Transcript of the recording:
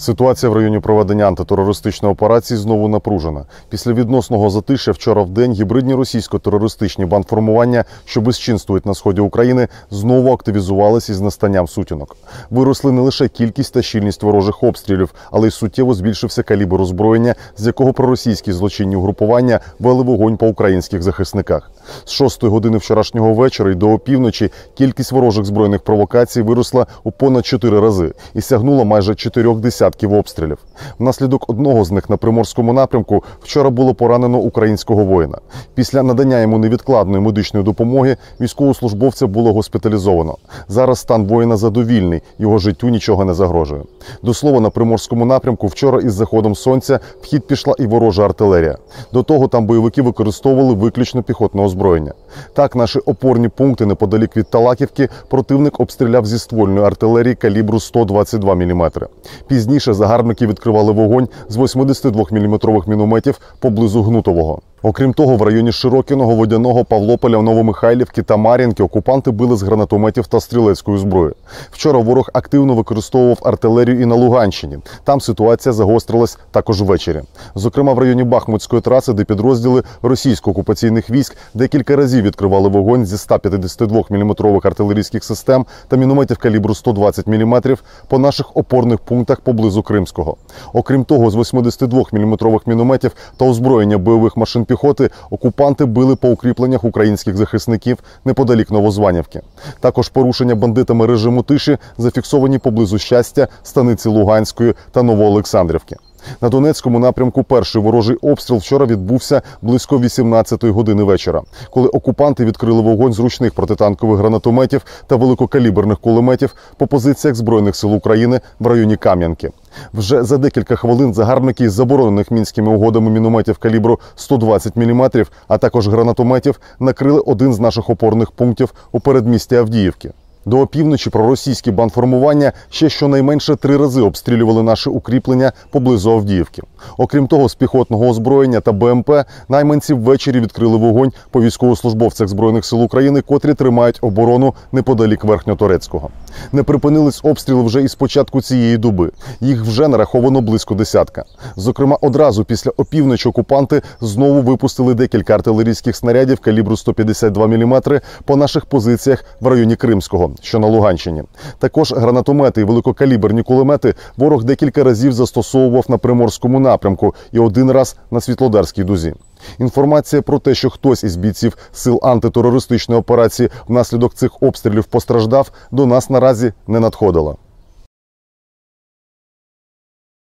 Ситуація в районі проведення антитерористичної операції знову напружена. Після відносного затишя вчора в день гібридні російсько-терористичні бандформування, що безчинствують на сході України, знову активізувалися із настанням сутінок. Виросли не лише кількість та щільність ворожих обстрілів, але й суттєво збільшився калібр озброєння, з якого проросійські злочинні угрупування вели вогонь по українських захисниках. З 6 години вчорашнього вечора й до опівночі кількість ворожих збройних провокацій виросла у понад 4 рази і сягнула майже чотирьох десятків обстрілів. Внаслідок одного з них на приморському напрямку вчора було поранено українського воїна. Після надання йому невідкладної медичної допомоги військовослужбовця було госпіталізовано. Зараз стан воїна задовільний, його життю нічого не загрожує. До слова, на приморському напрямку вчора із заходом сонця в хід пішла і ворожа артилерія. До того там бойовики використовували виключно піхотне озброєння. Так, наші опорні пункти неподалік від Талаківки противник обстріляв зі ствольної артилерії калібру 122 мм. Пізніше загарбники відкривали вогонь з 82 мм мінометів поблизу Гнутового. Окрім того, в районі Широкіного, Водяного, Павлополя, Новомихайлівки та Мар'їнки окупанти били з гранатометів та стрілецької зброї. Вчора ворог активно використовував артилерію і на Луганщині. Там ситуація загострилась також ввечері. Зокрема, в районі Бахмутської траси, де підрозділи російсько-окупаційних військ декілька разів відкривали вогонь зі 152 мм артилерійських систем та мінометів калібру 120 мм по наших опорних пунктах поблизу Кримського. Окрім того, з 82 мм мінометів та озброєння бойових машин піхоти окупанти били по укріпленнях українських захисників неподалік Новозванівки. Також порушення бандитами режиму тиші зафіксовані поблизу щастя, станиці Луганської та Новоолександрівки. На Донецькому напрямку перший ворожий обстріл вчора відбувся близько 18-ї години вечора, коли окупанти відкрили вогонь з ручних протитанкових гранатометів та великокаліберних кулеметів по позиціях збройних сил України в районі Кам'янки. Вже за декілька хвилин загарбники із заборонених мінськими угодами мінометів калібру 120 мм, а також гранатометів накрили один з наших опорних пунктів у передмісті Авдіївки. До опівночі проросійські банформування ще щонайменше три рази обстрілювали наше укріплення поблизу Авдіївки. Окрім того, з піхотного озброєння та БМП найманці ввечері відкрили вогонь по військовослужбовцях збройних сил України, котрі тримають оборону неподалік Верхньоторецького. Не припинились обстріли вже із початку цієї доби. Їх вже нараховано близько десятка. Зокрема, одразу після опівночі окупанти знову випустили декілька артилерійських снарядів калібру 152 мм по наших позиціях в районі Кримського, що на Луганщині. Також гранатомети і великокаліберні кулемети ворог декілька разів застосовував на приморському напрямку і один раз на Світлодарській дузі. Інформація про те, що хтось із бійців сил антитерористичної операції внаслідок цих обстрілів постраждав, до нас наразі не надходила.